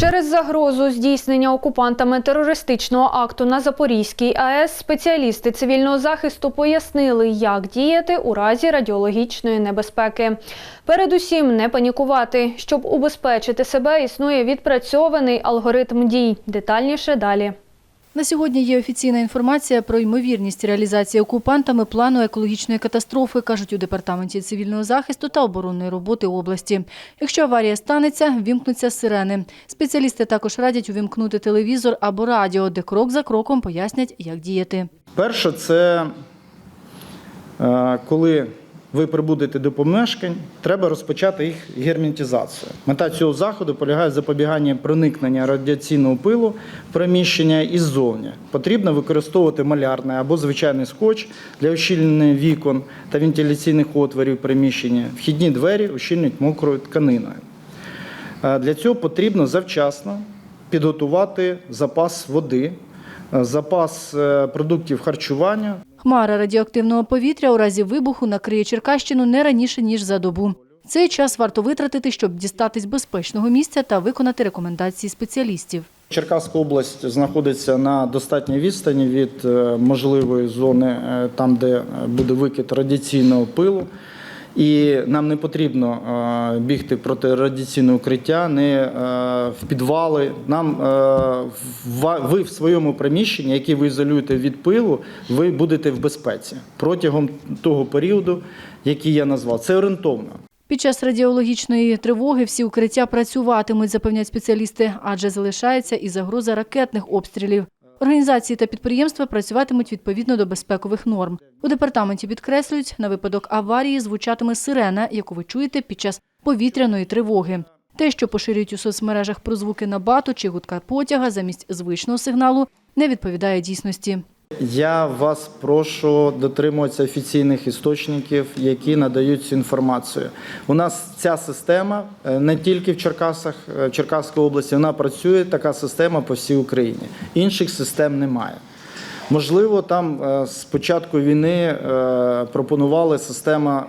Через загрозу здійснення окупантами терористичного акту на Запорізькій АЕС спеціалісти цивільного захисту пояснили, як діяти у разі радіологічної небезпеки. Передусім, не панікувати. Щоб убезпечити себе, існує відпрацьований алгоритм дій. Детальніше далі. На сьогодні є офіційна інформація про ймовірність реалізації окупантами плану екологічної катастрофи, кажуть у департаменті цивільного захисту та оборонної роботи області. Якщо аварія станеться, вімкнуться сирени. Спеціалісти також радять увімкнути телевізор або радіо, де крок за кроком пояснять, як діяти. Перше, це е, коли ви прибудете до помешкань, треба розпочати їх герметизацію. Мета цього заходу полягає в запобіганні проникнення радіаційного пилу в приміщення іззовні. Потрібно використовувати малярний або звичайний скотч для ущільнення вікон та вентиляційних отворів приміщення. Вхідні двері ущільнюють мокрою тканиною. Е, Для цього потрібно завчасно підготувати запас води, запас е, продуктів харчування. Хмара радіоактивного повітря у разі вибуху накриє Черкащину не раніше, ніж за добу. Цей час варто витратити, щоб дістатись безпечного місця та виконати рекомендації спеціалістів. Черкаська область знаходиться на достатній відстані від е, можливої зони, е, там, де е, буде викид радіаційного пилу. І нам не потрібно е, бігти проти радіаційного укриття, не е, в підвали. Нам е, ви в своєму приміщенні, яке ви ізолюєте від пилу, ви будете в безпеці протягом того періоду, який я назвав. Це орієнтовно. Під час радіологічної тривоги всі укриття працюватимуть, запевняють спеціалісти, адже залишається і загроза ракетних обстрілів. Організації та підприємства працюватимуть відповідно до безпекових норм. У департаменті підкреслюють, на випадок аварії звучатиме сирена, яку ви чуєте під час повітряної тривоги. Те, що поширюють у соцмережах про звуки набату чи гудка потяга замість звичного сигналу, не відповідає дійсності. Я вас прошу дотримуватися офіційних істочників, які надають цю інформацію. У нас ця система е, не тільки в Черкасах, е, в Черкаській області, вона працює така система по всій Україні. Інших систем немає. Можливо, там е, з початку війни е, пропонували система,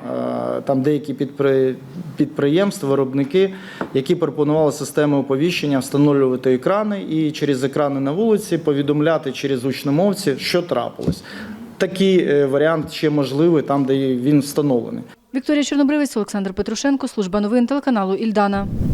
е, там деякі підпри- підприємства, виробники, які пропонували систему оповіщення встановлювати екрани і через екрани на вулиці повідомляти через гучномовці, що трапилось. Такий варіант ще можливий там, де він встановлений. Вікторія Чорнобривець, Олександр Петрушенко, служба новин телеканалу Ільдана.